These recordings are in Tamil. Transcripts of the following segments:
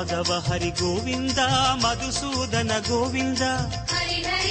மாதவ ஹரி கோவிந்தா மதுசூதன கோவிந்தா ஹரி ஹரி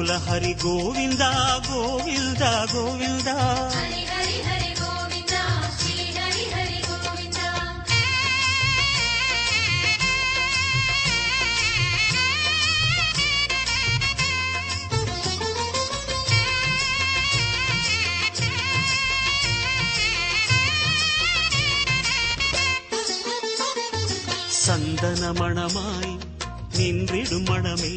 கோகுல ஹரி கோவிந்தா கோவிந்தா கோவிந்தா ஹரி ஹரி ஹரி கோவிந்தா ஸ்ரீ ஹரி ஹரி கோவிந்தா சந்தன மணமாய் நின்றிடும் மணமே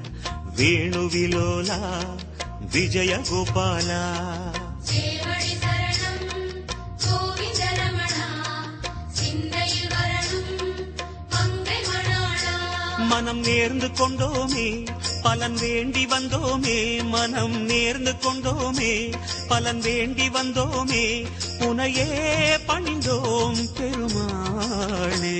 வேணுவிலோலா விஜயகோபாலா. மனம் நேர்ந்து கொண்டோமே பலன் வேண்டி வந்தோமே மனம் நேர்ந்து கொண்டோமே பலன் வேண்டி வந்தோமே உனையே பணிந்தோம் பெருமாளே.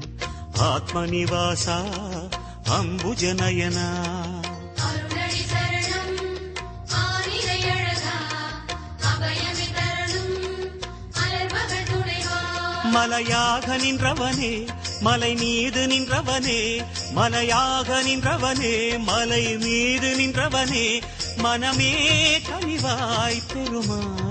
ఆత్మనివాసా అంబుజనయనా மலையாக நின்றவனே மலை மீது நின்றவனே மலையாக நின்றவனே மலை மீது நின்றவனே மனமே கனிவாய் பெருமாள்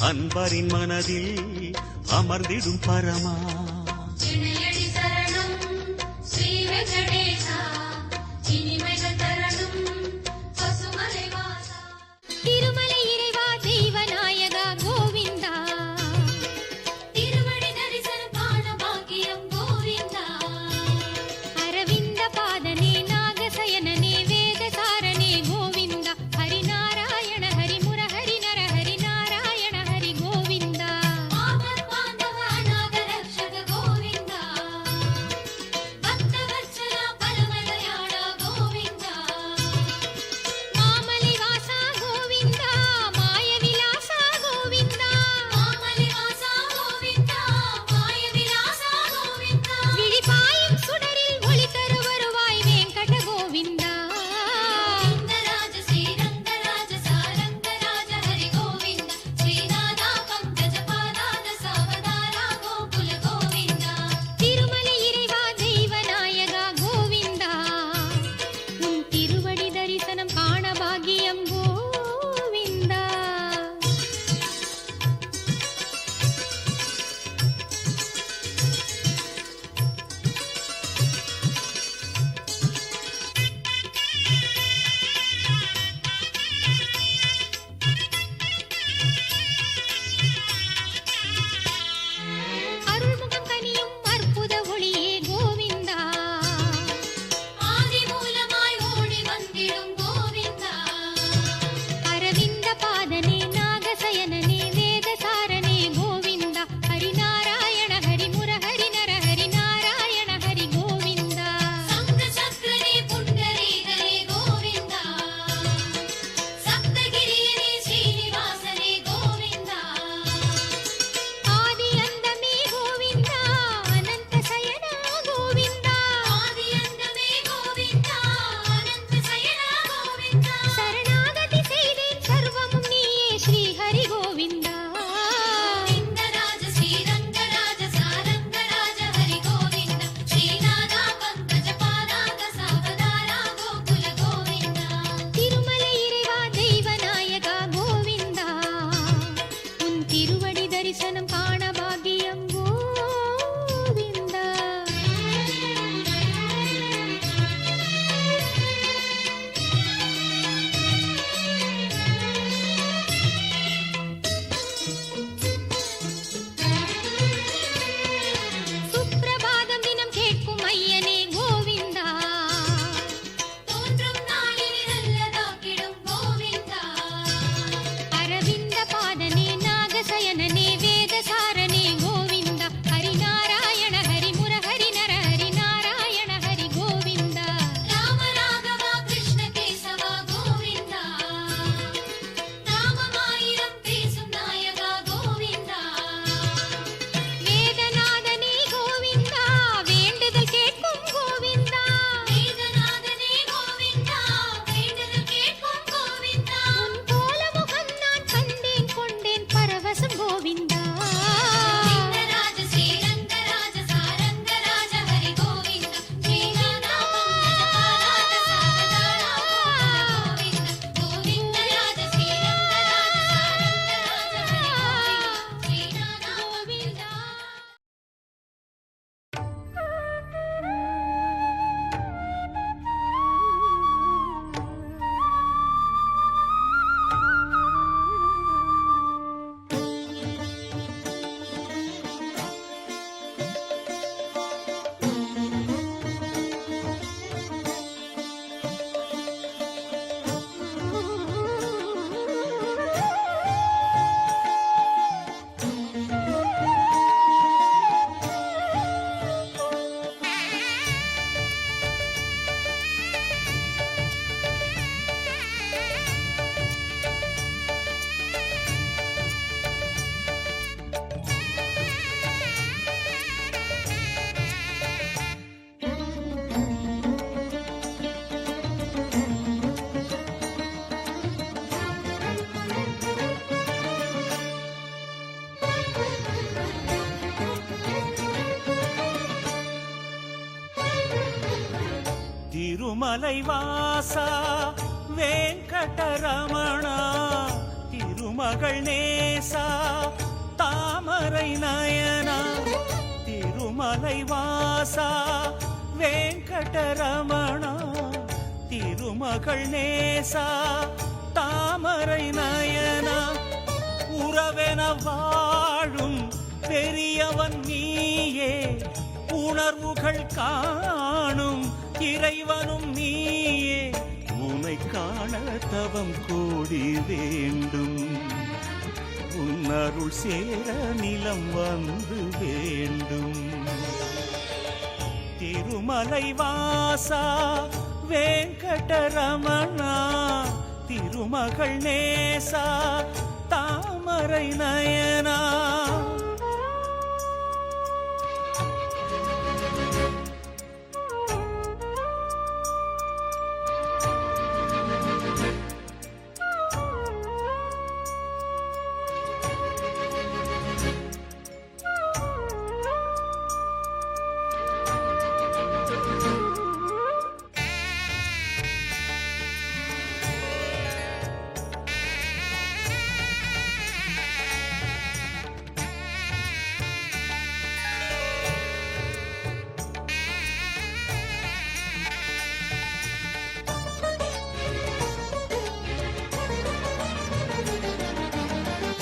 அன்பரின் மனதில் அமர்ந்திடும் பரமா. இனிமை திருமலைவாசா வேங்கடரமணா திருமகள் நேசா தாமரை நயனா திருமலைவாசா வேங்கடரமணா திருமகள் நேசா தாமரை நயனா. உறவென வாழும் பெரியவன் நீயே உணர்வுகள் காணும் இறைவனும் நீயே. உனை காண தவம் கோடி வேண்டும். உன்னருள் சேர நிலம் வந்து வேண்டும். திருமலை வாசா வேங்கடரமணா திருமகள் நேசா தாமரை நயனா.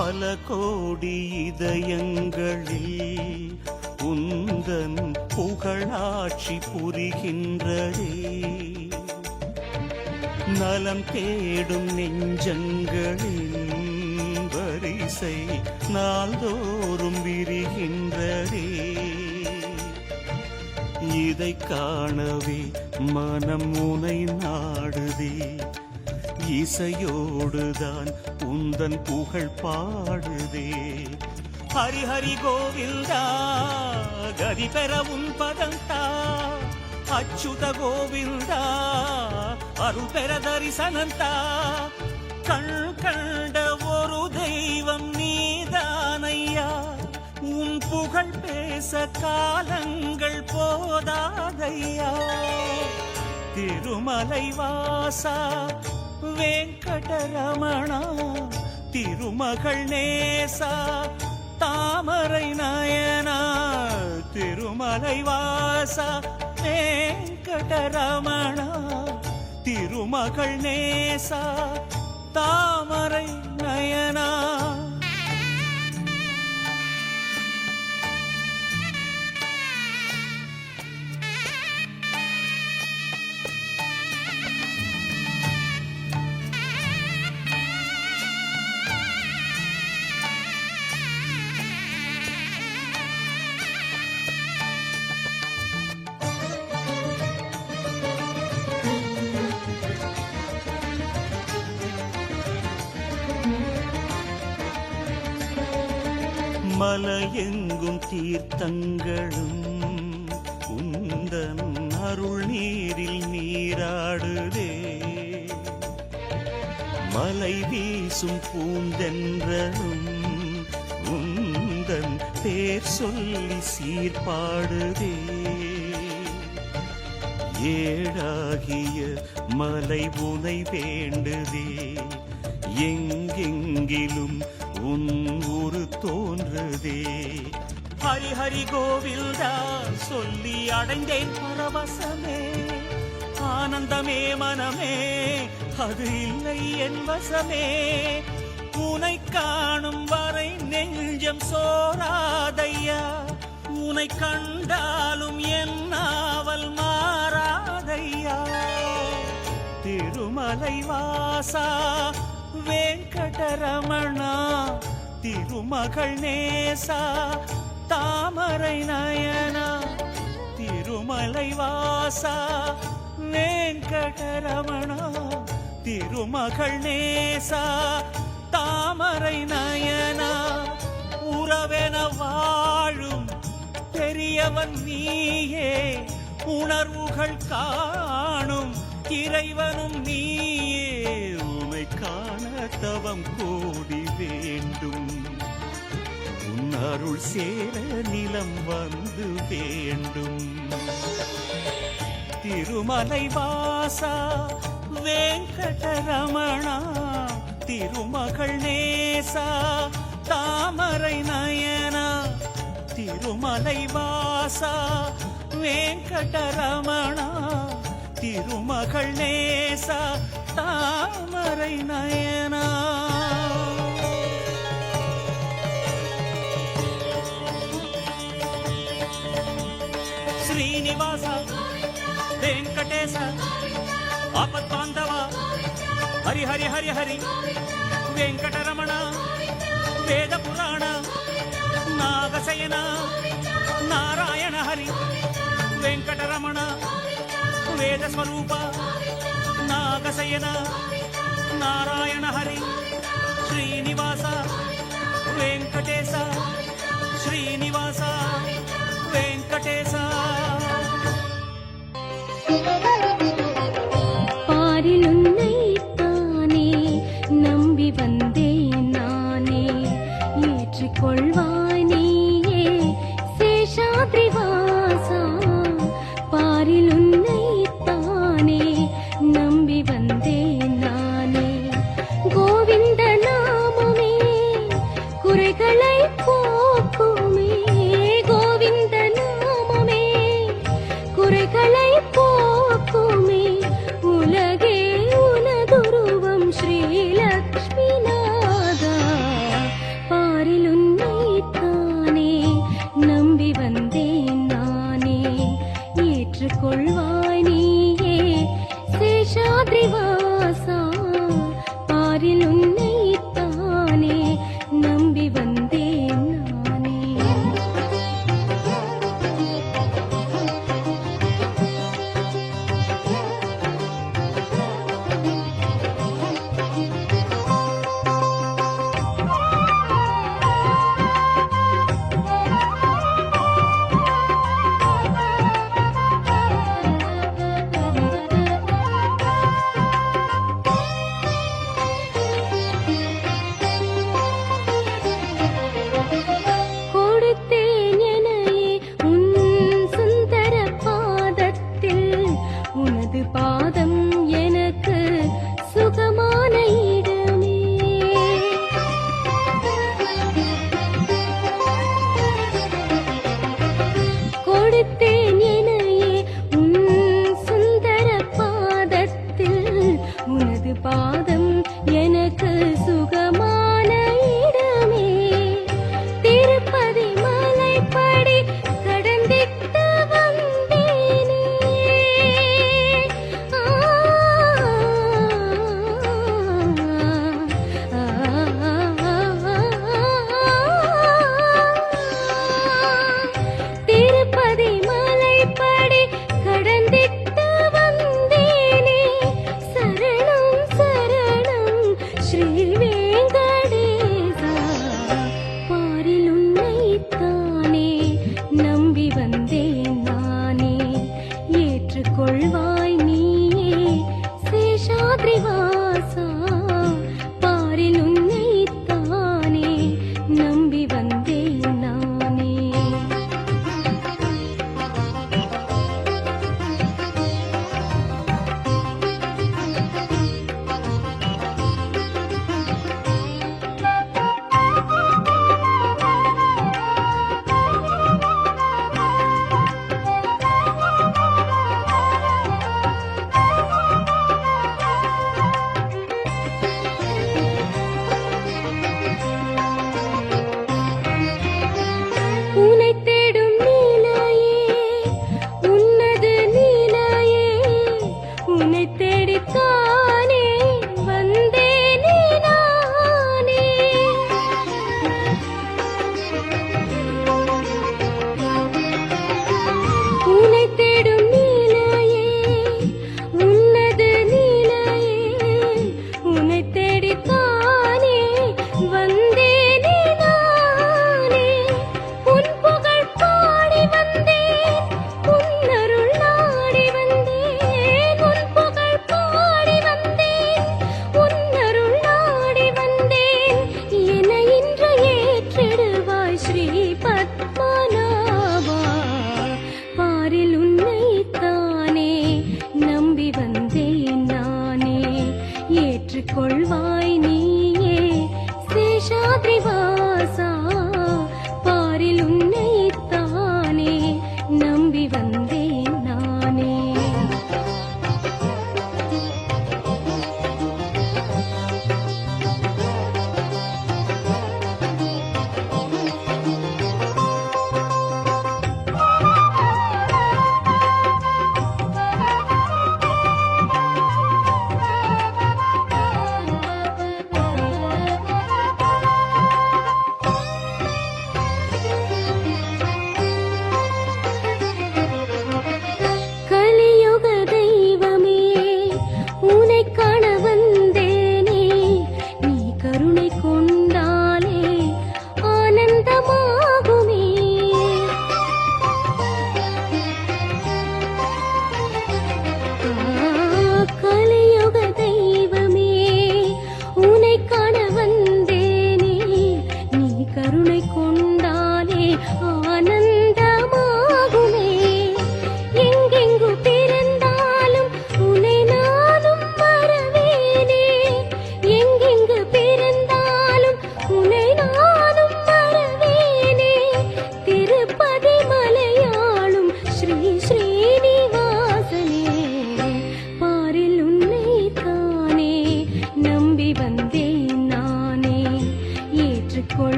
பல கோடி இதயங்களில் உந்தன் புகழாட்சி புரிகின்றதே. நலம் தேடும் நெஞ்சங்களின் வரிசை நாள்தோறும் விரிகின்றதே. இதை காணவே மனம் உனை நாடுதே. இசையோடுதான் உந்தன் புகழ் பாடுதே. ஹரிஹரி கோவிந்தா கதி பெற உன் பதந்தா அச்சுத கோவிந்தா அருள் பெற தரிசனந்தா கண் கண்ட ஒரு தெய்வம் நீதானையா. உன் புகழ் பேச காலங்கள் போதாதையா. திருமலை வாசா வெங்கடரமணா திருமகள் நேசா தாமரை நாயனா திருமலை வாசா வெங்கடரமணா திருமகள் நேசா தாமரை நயனா. தீர்த்தங்களும் உந்தன் அருள் நீரில் நீராடுதே. மலை வீசும் பூந்தென்றலும் உந்தன் பேர் சொல்லி சீர்பாடுதே. ஏழாகிய மலை உனை வேண்டுதே. எங்கெங்கிலும் உன் ஒரு தோன்றுதே. ஹரி ஹரி கோவில்தா சொல்லி அடைந்தேன் பரவசமே. ஆனந்தமே மனமே அது இல்லை என் வசமே. உனை காணும் வரை நெஞ்சம் சோராதையா. உனை கண்டாலும் என் ஆவல் மாறாதையா. திருமலை வாசா வெங்கடரமணா திருமகள் நேசா தாமரை நயனா திருமலை வாசா வெங்கடரமணா திருமகள் நேசா தாமரை நயனா உறவென வாழும் பெரியவன் நீயே உணர்வுகள் காணும் இறைவனும் நீயே. உமை காண தவம் கோடி வேண்டும். அருள் சேர நிலம் வந்து வேண்டும். திருமலை வாசா வேங்கடரமணா திருமகள் நேசா தாமரை நயனா. திருமலை வாசா வேங்கடரமணா திருமகள் நேசா தாமரை நயனா. శ్రీనివాస వెంకటేశ ఆపద్బాంధవ హరి హరి హరి హరి వెంకటరమణ వేద పురాణ నాగశయన నారాయణ హరి వెంకటరమణ వేద స్వరూప నాగశయన నారాయణ హరి శ్రీనివాస వెంకటేశ శ్రీనివాస. వెంకటేశ பாரில் உன்னைத்தானே நம்பி வந்தேன் நானே ஏற்றுக்கொள்வாய் உனது பாதம்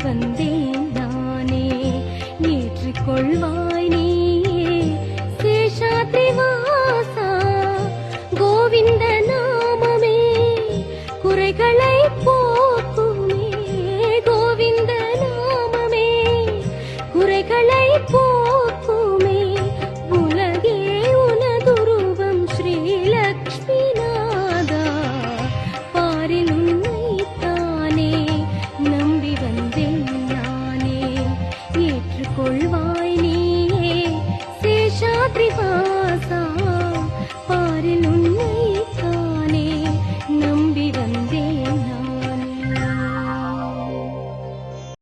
நம்பி